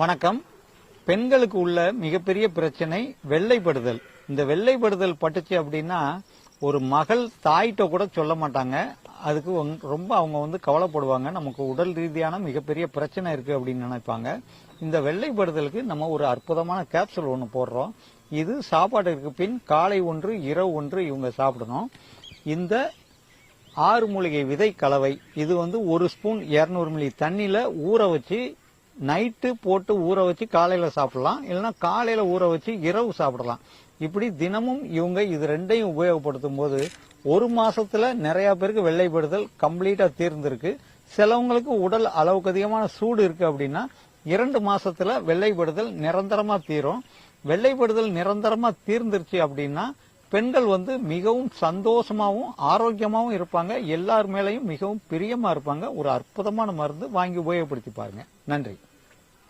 வணக்கம். பெண்களுக்கு உள்ள மிகப்பெரிய பிரச்சனை வெள்ளைப்படுதல். இந்த வெள்ளைப்படுதல் பட்டுச்சு அப்படின்னா ஒரு மகள் தாயிட்ட கூட சொல்ல மாட்டாங்க. அதுக்கு ரொம்ப அவங்க வந்து கவலைப்படுவாங்க. நமக்கு உடல் ரீதியான மிகப்பெரிய பிரச்சனை இருக்கு அப்படின்னு நினைப்பாங்க. இந்த வெள்ளைப்படுதலுக்கு நம்ம ஒரு அற்புதமான கேப்சூல் ஒன்று போடுறோம். இது சாப்பாட்டுக்கு பின் காலை ஒன்று இரவு ஒன்று இவங்க சாப்பிடணும். இந்த ஆறு மூலிகை விதை கலவை. இது வந்து ஒரு ஸ்பூன் 200 மில்லி தண்ணியில ஊற வச்சு நைட்டு போட்டு ஊற வச்சு காலையில சாப்பிடலாம். இல்லைன்னா காலையில ஊற வச்சு இரவு சாப்பிடலாம். இப்படி தினமும் இவங்க இது ரெண்டையும் உபயோகப்படுத்தும் போது ஒரு மாசத்துல நிறைய பேருக்கு வெள்ளைப்படுதல் கம்ப்ளீட்டா தீர்ந்திருக்கு. சிலவங்களுக்கு உடல் அளவுக்கு அதிகமான சூடு இருக்கு அப்படின்னா இரண்டு மாசத்துல வெள்ளைப்படுதல் நிரந்தரமா தீரும். வெள்ளைப்படுதல் நிரந்தரமா தீர்ந்துருச்சு அப்படின்னா பெண்கள் வந்து மிகவும் சந்தோஷமாகவும் ஆரோக்கியமாகவும் இருப்பாங்க. எல்லார் மேலையும் மிகவும் பிரியமா இருப்பாங்க. ஒரு அற்புதமான மருந்து வாங்கி உபயோகப்படுத்தி பாருங்க. நன்றி.